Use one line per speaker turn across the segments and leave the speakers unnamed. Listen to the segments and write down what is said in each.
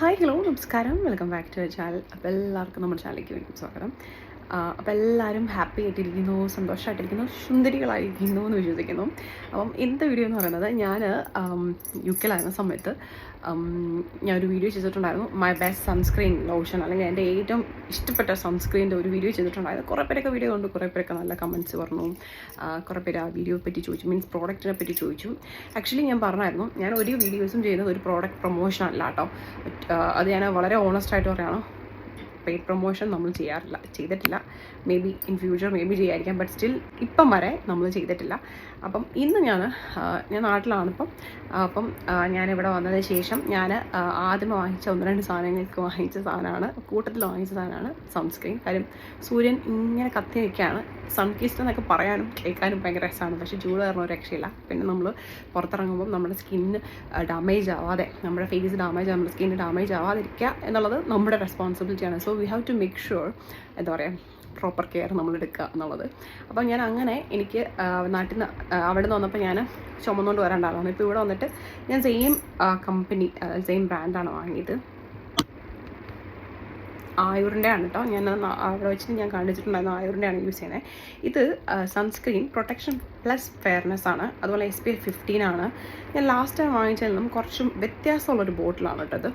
Hi hello നമസ്കാരം. Welcome back to channel. അപ്പോൾ എല്ലാവർക്കും നമ്മുടെ ചാനലിലേക്ക് വേണ്ടി സ്വാഗതം. അപ്പോൾ എല്ലാവരും ഹാപ്പി ആയിട്ടിരിക്കുന്നു സന്തോഷമായിട്ടിരിക്കുന്നു സുന്ദരികളായിരിക്കുന്നു എന്ന് വിശ്വസിക്കുന്നു. അപ്പം ഇന്നത്തെ വീഡിയോ എന്ന് പറയുന്നത് ഞാൻ യു കെയിലായിരുന്ന സമയത്ത് ഞാൻ ഒരു വീഡിയോ ചെയ്തിട്ടുണ്ടായിരുന്നു. മൈ ബെസ്റ്റ് സൺസ്ക്രീൻ ലോഷൻ അല്ലെങ്കിൽ എന്റെ ഏറ്റവും ഇഷ്ടപ്പെട്ട സൺസ്ക്രീന്റെ ഒരു വീഡിയോ ചെയ്തിട്ടുണ്ടായിരുന്നു. കുറേ പേരൊക്കെ വീഡിയോ കണ്ടു കുറേ പേരൊക്കെ നല്ല കമന്റ്സ് പറഞ്ഞു. കുറേ പേര് ആ വീഡിയോയെ പറ്റി ചോദിച്ചു മീൻസ് പ്രോഡക്റ്റിനെ പറ്റി ചോദിച്ചു. ആക്ച്വലി ഞാൻ പറഞ്ഞായിരുന്നു ഞാൻ ഒരു വീഡിയോസും ചെയ്യുന്നത് ഒരു പ്രോഡക്റ്റ് പ്രൊമോഷൻ അല്ല കേട്ടോ. അത് ഞാൻ വളരെ ഓണസ്റ്റായിട്ട് പറയുകയാണ് പെയ്ഡ് പ്രൊമോഷൻ നമ്മൾ ചെയ്യാറില്ല ചെയ്തിട്ടില്ല. May be in future may be ചെയ്യായിരിക്കാം but still ഇപ്പം വരെ നമ്മൾ ചെയ്തിട്ടില്ല. അപ്പം ഇന്ന് ഞാൻ ഞാൻ നാട്ടിലാണിപ്പം അപ്പം ഞാൻ ഇവിടെ വന്നതിന് ശേഷം ഞാൻ ആദ്യം വാങ്ങിച്ച ഒന്ന് രണ്ട് സാധനങ്ങൾക്ക് വാങ്ങിച്ച സാധനമാണ്. കൂട്ടത്തിൽ വാങ്ങിച്ച സാധനമാണ് സൺസ്ക്രീൻ കാര്യം സൂര്യൻ ഇങ്ങനെ കത്തി നിൽക്കുകയാണ്. സൺകിസ്റ്റ് എന്നൊക്കെ പറയാനും കേൾക്കാനും ഭയങ്കര രസമാണ്. പക്ഷേ ചൂട് കാരണം ഒരു രക്ഷയില്ല. പിന്നെ നമ്മൾ പുറത്തിറങ്ങുമ്പോൾ നമ്മുടെ സ്കിന്ന് ഡാമേജ് ആവാതെ നമ്മുടെ ഫേസ് ഡാമേജ് നമ്മുടെ സ്കിന്ന് ഡാമേജ് ആവാതിരിക്കുക എന്നുള്ളത് നമ്മുടെ റെസ്പോൺസിബിലിറ്റിയാണ് so we have to make sure എന്താ പറയുക പ്രോപ്പർ കെയർ നമ്മൾ എടുക്കുക എന്നുള്ളത്. അപ്പോൾ ഞാൻ അങ്ങനെ എനിക്ക് നാട്ടിൽ നിന്ന് അവിടെ നിന്ന് വന്നപ്പോൾ ഞാൻ ചുമന്നുകൊണ്ട് വരേണ്ട ഇപ്പോൾ ഇവിടെ വന്നിട്ട് ഞാൻ സെയിം കമ്പനി സെയിം ബ്രാൻഡാണ് വാങ്ങിയത്. ആയൂറിന്റെ ആണ് കേട്ടോ. ഞാൻ അവിടെ വെച്ചിട്ട് ഞാൻ കാണിച്ചിട്ടുണ്ടായിരുന്നു ആയൂറിന്റെ ആണ് യൂസ് ചെയ്യുന്നത്. ഇത് സൺസ്ക്രീൻ പ്രൊട്ടക്ഷൻ പ്ലസ് ഫെയർനെസ് ആണ്. അതുപോലെ എസ് പി എഫ് ഫിഫ്റ്റീൻ ആണ്. ഞാൻ ലാസ്റ്റ് ടൈം വാങ്ങിച്ചതിൽ നിന്നും കുറച്ചും വ്യത്യാസമുള്ളൊരു ബോട്ടിലാണ് കേട്ടോ ഇത്.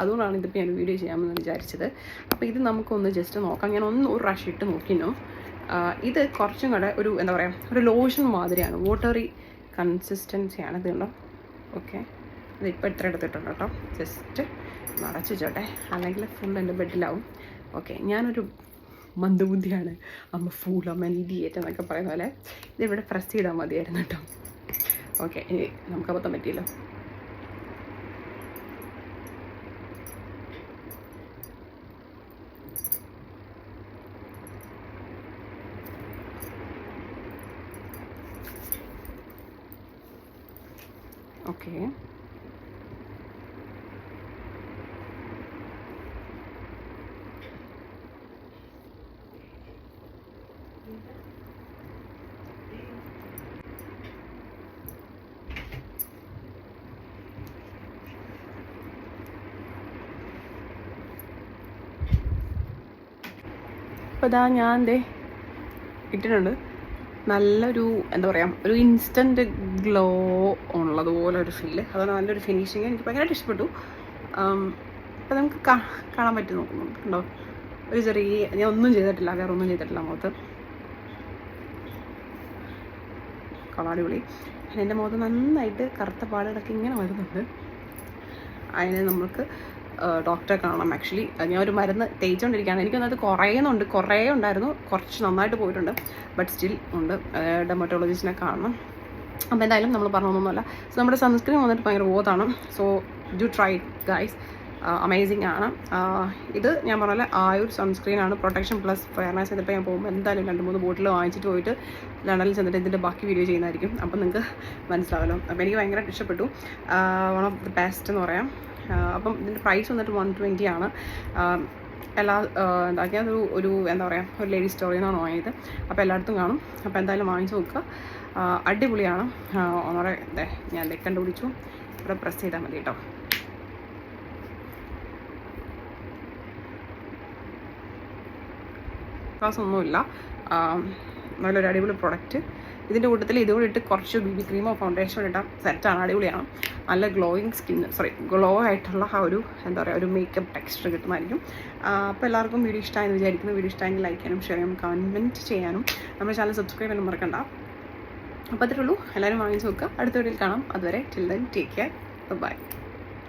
അതുകൊണ്ടാണ് ഇതിപ്പോൾ ഞാൻ വീഡിയോ ചെയ്യാമെന്ന് വിചാരിച്ചത്. അപ്പോൾ ഇത് നമുക്കൊന്ന് ജസ്റ്റ് നോക്കാം. ഞാൻ ഒന്ന് ഒരു പ്രാവശ്യം ഇട്ട് നോക്കിയിരുന്നു ഇത് കുറച്ചും കൂടെ ഒരു എന്താ പറയുക ഒരു ലോഷൻ മാതിരിയാണ്. വാട്ടറി കൺസിസ്റ്റൻസിയാണ് ഇത് കണ്ടോ? ഓക്കെ ഇതിപ്പോൾ ഇത്ര എടുത്തിട്ടുണ്ട് കേട്ടോ. ജസ്റ്റ് നടച്ചു ചോട്ടെ. അല്ലെങ്കിൽ ഫുൾ എന്റെ ബെഡിലാവും ഓക്കെ ഞാനൊരു മന്ദബുദ്ധിയാണ്. അമ്മ ഫൂൾ അമ്മ ഇഡിയേറ്റ് എന്നൊക്കെ പറയുന്ന പോലെ. ഇതിവിടെ പ്രസ് ചെയ്താൽ മതിയായിരുന്നു കേട്ടോ. ഓക്കെ ഇനി നമുക്ക് അബദ്ധം പറ്റിയല്ലോ. ഓക്കെ. അപ്പോൾ ഇതാ ഞാൻ ദേ ഇട്ടിട്ടുണ്ട്. നല്ലൊരു എന്താ പറയുക ഒരു ഇൻസ്റ്റന്റ് ഗ്ലോ ഉള്ളതുപോലെ ഒരു ഫീൽ അതുപോലെ നല്ലൊരു ഫിനിഷിങ് എനിക്ക് ഭയങ്കരമായിട്ട് ഇഷ്ടപ്പെട്ടു. അപ്പം നമുക്ക് കാണാൻ പറ്റി നോക്കുന്നു. കണ്ടോ? ഒരു ചെറിയ ഞാൻ ഒന്നും ചെയ്തിട്ടില്ല വേറെ ഒന്നും ചെയ്തിട്ടില്ല മുഖത്ത്. കളാടിപൊളി എന്റെ മുഖത്ത് നന്നായിട്ട് കറുത്ത പാടുകളൊക്കെ ഇങ്ങനെ വരുന്നുണ്ട്. അതിന് നമുക്ക് ഡോക്ടറെ കാണാം ആക്ച്വലി ഞാൻ ഒരു മരുന്ന് തേച്ചുകൊണ്ടിരിക്കുകയാണ്. എനിക്കൊന്നത് കുറയുന്നുണ്ട്. കുറേ ഉണ്ടായിരുന്നു. കുറച്ച് നന്നായിട്ട് പോയിട്ടുണ്ട്. ബട്ട് സ്റ്റിൽ ഉണ്ട്. ഡെമറ്റോളജിസ്റ്റിനെ കാണണം. അപ്പോൾ എന്തായാലും നമ്മൾ പറഞ്ഞൊന്നുമല്ല സോ നമ്മുടെ സൺസ്ക്രീൻ വന്നിട്ട് ഭയങ്കര ബോധാണ് so do try guys amazing ആണ്. ഇത് ഞാൻ പറഞ്ഞ ആയുർ സൺസ്ക്രീൻ ആണ്. പ്രൊട്ടക്ഷൻ പ്ലസ് ഫെയർനെസ് ഇതിപ്പോൾ ഞാൻ പോകുമ്പോൾ എന്തായാലും രണ്ട് മൂന്ന് ബോട്ടിൽ വാങ്ങിച്ചിട്ട് പോയിട്ട് ലണ്ടനിൽ ചെന്നിട്ട് ഇതിന്റെ ബാക്കി വീഡിയോ ചെയ്യുന്നതായിരിക്കും. അപ്പം നിങ്ങൾക്ക് മനസ്സിലാവല്ലോ. അപ്പോൾ എനിക്ക് ഭയങ്കര ഇഷ്ടപ്പെട്ടു. വൺ ഓഫ് ദി ബെസ്റ്റ് എന്ന് പറയാം. അപ്പം ഇതിന്റെ പ്രൈസ് വന്നിട്ട് വൺ ട്വന്റി ആണ്. എല്ലാ എന്താക്കിയ അതൊരു ഒരു എന്താ പറയുക ഒരു ലേഡി സ്റ്റോറിൽ നിന്നാണ് വാങ്ങിയത്. അപ്പോൾ എല്ലായിടത്തും കാണും. അപ്പോൾ എന്തായാലും വാങ്ങിച്ച് നോക്കുക. അടിപൊളിയാണ്. ഒന്നോടെ ദേ ഞാൻ കണ്ടുപിടിച്ചു. ഇവിടെ പ്രസ് ചെയ്താൽ മതി കേട്ടോ ക്ലാസ് ഒന്നുമില്ല. നല്ലൊരു അടിപൊളി പ്രൊഡക്റ്റ് ഇതിന്റെ കൂട്ടത്തിൽ ഇതുകൂടി ഇട്ട് കുറച്ച് ബി ബി ക്രീമോ ഫൗണ്ടേഷനോ ഇട്ടാൽ സെറ്റാണ് അടിപൊളിയാണ്. നല്ല ഗ്ലോയിങ് സ്കിൻ സോറി ഗ്ലോ ആയിട്ടുള്ള ആ ഒരു എന്താ പറയുക ഒരു മേക്കപ്പ് ടെക്സ്ചർ കിട്ടുമായിരിക്കും. അപ്പോൾ എല്ലാവർക്കും വീഡിയോ ഇഷ്ടമായെന്ന് വിചാരിക്കുന്നു. വീഡിയോ ഇഷ്ടമെങ്കിൽ ലൈക്ക് ചെയ്യാനും ഷെയർ ചെയ്യാനും കമന്റ് ചെയ്യാനും. നമ്മുടെ ചാനൽ സബ്സ്ക്രൈബ് ചെയ്യാനും മറക്കണ്ട. അപ്പോൾ അത്രേ ഉള്ളൂ. എല്ലാവരും വാങ്ങിച്ച് നോക്കുക. അടുത്ത വീഡിയോയിൽ കാണാം. അതുവരെ till then take care bye